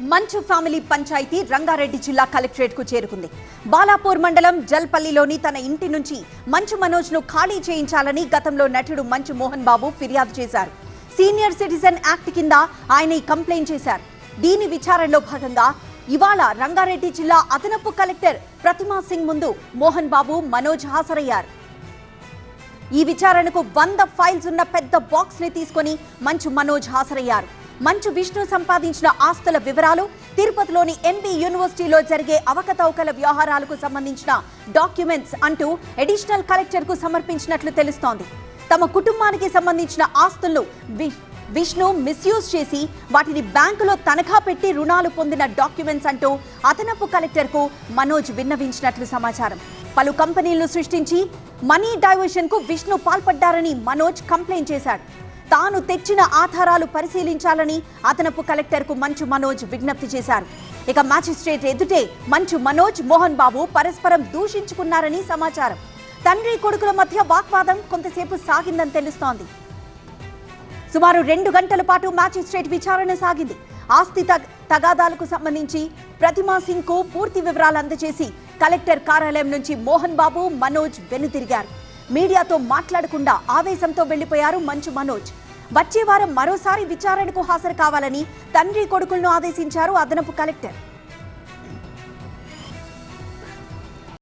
మంచు ఫ్యామిలీ పంచాయతీ రంగారెడ్డి జిల్లా కలెక్టరేట్కు చేరుకుంది. బాలాపూర్ మండలం జల్పల్లిలోని తన ఇంటి నుంచి మంచు మనోజ్ను ఖాళీ చేయించాలని గతంలో నటుడు మంచు మోహన్ బాబు ఫిర్యాదు చేశారు. సీనియర్ సిటిజన్ యాక్ట్ కింద ఆయన ఈ కంప్లైంట్ చేశారు. దీని విచారణలో భాగంగా ఇవాళ రంగారెడ్డి జిల్లా అదనపు కలెక్టర్ ప్రతిమా సింగ్ ముందు మోహన్ బాబు మనోజ్ హాజరయ్యారు. ఈ విచారణకు వంద ఫైల్స్ ఉన్న పెద్ద బాక్స్ని తీసుకొని మంచు మనోజ్ హాజరయ్యారు. మంచు విష్ణు సంపాదించిన ఆస్తుల వివరాలు తిరుపతిలోని ఎంబీ యూనివర్సిటీలో జరిగే అవకతవకల వ్యవహారాలకు సంబంధించిన డాక్యుమెంట్స్ అంటూ అడిషనల్ కలెక్టర్కు సమర్పించినట్లు తెలుస్తోంది. తమ కుటుంబానికి సంబంధించిన ఆస్తులను విష్ణు మిస్యూజ్ చేసి వాటిని బ్యాంకులో తనఖా పెట్టి రుణాలు పొందిన డాక్యుమెంట్స్ అంటూ అదనపు కలెక్టర్కు మనోజ్ విన్నవించినట్లు సమాచారం. పలు కంపెనీలను సృష్టించి మనీ డైవర్షన్కు విష్ణు పాల్పడ్డారని మనోజ్ కంప్లైంట్ చేశాడు. తాను తెచ్చిన ఆధారాలు పరిశీలించాలని అదనపు కలెక్టర్కు మంచు మనోజ్ విజ్ఞప్తి చేశారు. ఇక మ్యాజిస్ట్రేట్ ఎదుటే మంచు మనోజ్ మోహన్ బాబు పరస్పరం దూషించుకున్నారని సమాచారం. తండ్రి కొడుకుల మధ్య వాగ్వాదం కొంతసేపు సాగిందని తెలుస్తోంది. సుమారు రెండు గంటల పాటు మ్యాజిస్ట్రేట్ విచారణ సాగింది. ఆస్తి తగాదాలకు సంబంధించి ప్రతిమా సింగ్కు పూర్తి వివరాలు అందజేసి కలెక్టర్ కార్యాలయం నుంచి మోహన్ బాబు మనోజ్ వెనుతిరిగారు మీడియాతో మాట్లాడకుండా ఆవేశంతో వెళ్ళిపోయారు మంచు మనోజ్. వచ్చే వారం మరోసారి విచారణకు హాజరు కావాలని తండ్రి కొడుకులను ఆదేశించారు అదనపు కలెక్టర్.